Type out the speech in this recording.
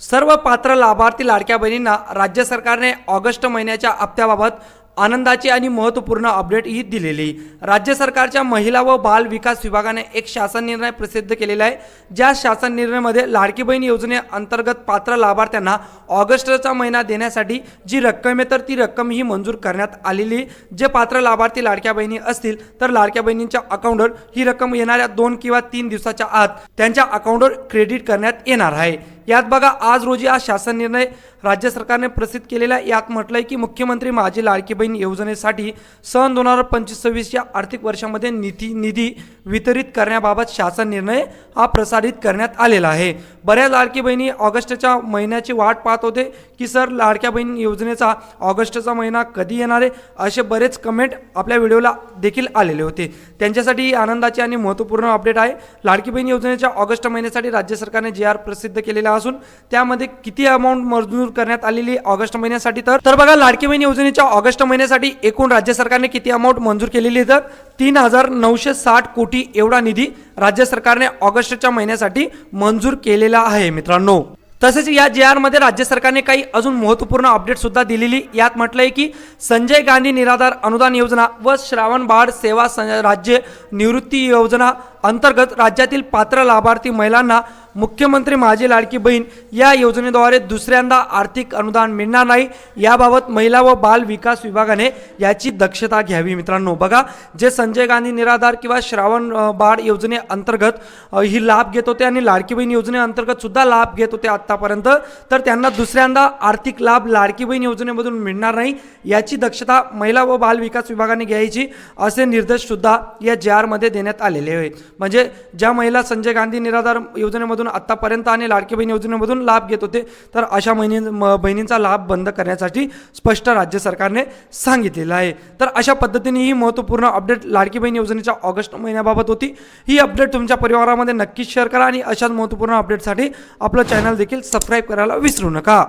सर्व पात्र लाभार्थी लाडक्या बहिणींना राज्य सरकारने ऑगस्ट महिन्याच्या हप्त्याबाबत आनंदाची आणि महत्त्वपूर्ण अपडेट ही दिलेली. राज्य सरकारच्या महिला व बाल विकास विभागाने एक शासन निर्णय प्रसिद्ध केलेला आहे. ज्या शासन निर्णयामध्ये लाडकी बहीण योजनेअंतर्गत पात्र लाभार्थ्यांना ऑगस्टचा महिना देण्यासाठी जी रक्कम आहे तर ती रक्कम ही मंजूर करण्यात आलेली जे पात्र लाभार्थी लाडक्या बहिणी असतील तर लाडक्या बहिणींच्या अकाउंटवर ही रक्कम येणाऱ्या दोन किंवा तीन दिवसाच्या आत त्यांच्या अकाउंटवर क्रेडिट करण्यात येणार आहे. यात बघा आज रोजी हा शासन निर्णय राज्य सरकारने प्रसिद्ध केलेला यात यात म्हटलंय की मुख्यमंत्री माझी लाडकी बहीण योजनेसाठी सन दोन हजार पंचवीस सव्वीस या आर्थिक वर्षामध्ये निधी निधी वितरित करण्याबाबत शासन निर्णय हा प्रसारित करण्यात आलेला आहे. बऱ्याच लाडकी बहिणी ऑगस्टच्या महिन्याची वाट पाहत होते की सर लाडक्या बहीण योजनेचा ऑगस्टचा महिना कधी येणार आहे? असे बरेच कमेंट आपल्या व्हिडिओला देखील आलेले होते. त्यांच्यासाठी ही आनंदाची आणि महत्त्वपूर्ण अपडेट आहे. लाडकी बहीण योजनेच्या ऑगस्ट महिन्यासाठी राज्य सरकारने जे आर प्रसिद्ध केलेला असून त्यामध्ये किती अमाऊंट मंजूर करण्यात आलेली ऑगस्ट महिन्यासाठी तर? तर बघा लाडकी बहीण योजनेच्या ऑगस्ट महिन्यासाठी एकूण राज्य सरकारने किती अमाऊंट मंजूर केलेली तर? तीन हजार नऊशे साठ कोटी एवढा निधी राज्य सरकारने ऑगस्टच्या महिन्यासाठी मंजूर केलेला आहे मित्रांनो. तसेच या जे आरमध्ये राज्य सरकारने काही अजून महत्त्वपूर्ण अपडेट सुद्धा दिलेली यात म्हटलंय की संजय गांधी निराधार अनुदान योजना व श्रावण बाळ सेवा सं- राज्य निवृत्ती योजना अंतर्गत राज्यातील पात्र लाभार्थी महिलांना मुख्यमंत्री माझी लाडकी बहीण या योजनेद्वारे दुसऱ्यांदा आर्थिक अनुदान मिळणार नाही. याबाबत महिला व बाल विकास विभागाने याची दक्षता घ्यावी. मित्रांनो बघा जे संजय गांधी निराधार किंवा श्रावण बाळ योजनेअंतर्गत ही लाभ घेत होते आणि लाडकी बहीण योजनेअंतर्गत सुद्धा लाभ घेत होते आत्तापर्यंत तर त्यांना दुसऱ्यांदा आर्थिक लाभ लाडकी बहीण योजनेमधून मिळणार नाही. याची दक्षता महिला व बाल विकास विभागाने घ्यायची असे निर्देश सुद्धा या जे आरमध्ये देण्यात आलेले आहेत. म्हणजे ज्या महिला संजय गांधी निराधार योजनेमधून आत्तापर्यंत आणि लाडकी बहीण योजनेमधून लाभ घेत होते तर अशा महिनी म- बहिणींचा लाभ बंद करण्यासाठी स्पष्ट राज्य सरकारने सांगितलेलं आहे. तर अशा पद्धतीने ही महत्त्वपूर्ण अपडेट लाडकी बहीण योजनेच्या ऑगस्ट महिन्याबाबत होती. ही अपडेट तुमच्या परिवारामध्ये नक्कीच शेअर करा आणि अशाच महत्त्वपूर्ण अपडेटसाठी आपलं चॅनल देखील सबस्क्राईब करायला विसरू नका.